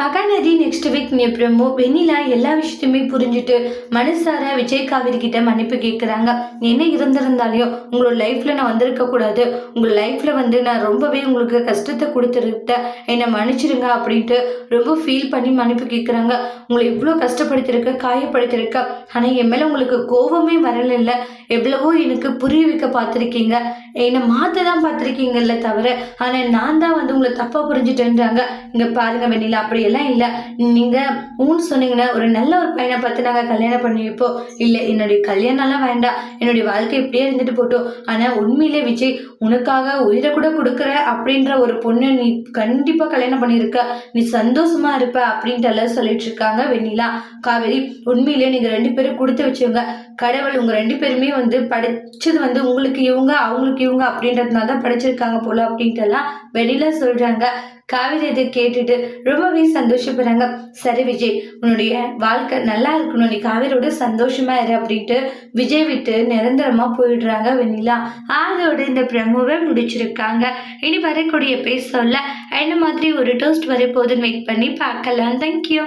Mahanadi next week பிரம்மு வெண்ணிலா எல்லா விஷயத்தையுமே புரிஞ்சுட்டு மனசார விஜய் காவேரி கிட்ட மன்னிப்பு கேட்குறாங்க என்ன இருந்திருந்தாலையும் உங்களோட லைஃப்பில் நான் வந்திருக்க கூடாது. உங்கள் லைஃப்பில் வந்து நான் ரொம்பவே உங்களுக்கு கஷ்டத்தை கொடுத்துருக்கேன் என்னை மன்னிச்சிருங்க அப்படின்ட்டு ரொம்ப ஃபீல் பண்ணி மன்னிப்பு கேட்குறாங்க உங்களை இவ்வளோ கஷ்டப்படுத்திருக்க காயப்படுத்திருக்க ஆனால் என் மேலே உங்களுக்கு கோபமே வரலைல்ல. எவ்வளவோ எனக்கு புரிய வைக்க பார்த்துருக்கீங்க. என்னை மாற்ற தான் பார்த்துருக்கீங்கல்ல தவிர ஆனால் நான் தான் வந்து உங்களை தப்பாக புரிஞ்சுட்டேன்றாங்க. இங்கே பாருங்க வெண்ணிலா அப்படியெல்லாம் இல்லை. நீங்கள் ஊன்னு சொன்னீங்கன்னா ஒரு நல்ல ஒரு பையனை பார்த்து நாங்கள் கல்யாணம் பண்ணி வைப்போம் இல்லை என்னுடைய கல்யாணம்லாம் வேண்டாம். என்னுடைய வாழ்க்கை இப்படியே இருந்துட்டு போட்டோம். ஆனால் உண்மையிலே விஜய் உனக்காக உயிரை கூட கொடுக்குற அப்படின்ற ஒரு பொண்ணு நீ கண்டிப்பாக கல்யாணம் பண்ணியிருக்க. நீ சந்தோஷமா இருப்ப அப்படின்ட்டு எல்லாம் சொல்லிட்டு இருக்காங்க வெண்ணிலா காவேரி. உண்மையிலே நீங்கள் ரெண்டு பேரும் கொடுத்து வச்சவங்க கடவுள் உங்கள் ரெண்டு பேருமே வந்து படித்தது வந்து உங்களுக்கு இவங்க அவங்களுக்கு இவங்க அப்படின்றதுனால தான் படிச்சிருக்காங்க போல அப்படின்ட்டு எல்லாம் வெளியில சொல்கிறாங்க காவிரி இதை கேட்டுட்டு ரொம்பவே சந்தோஷப்படுறாங்க. சரி விஜய் உன்னுடைய வாழ்க்கை நல்லா இருக்கணும். நீ காவிரியோட சந்தோஷமா இரு அப்படின்ட்டு விஜய் விட்டு நிரந்தரமா போயிடுறாங்க வெண்ணிலா. அதோட இந்த பிரமுவை முடிச்சிருக்காங்க. இனி வரக்கூடிய பேச சொல்ல என்ன மாதிரி ஒரு டோஸ்ட் வரப்போகுதுன்னு வெயிட் பண்ணி பார்க்கலாம். தேங்க்யூ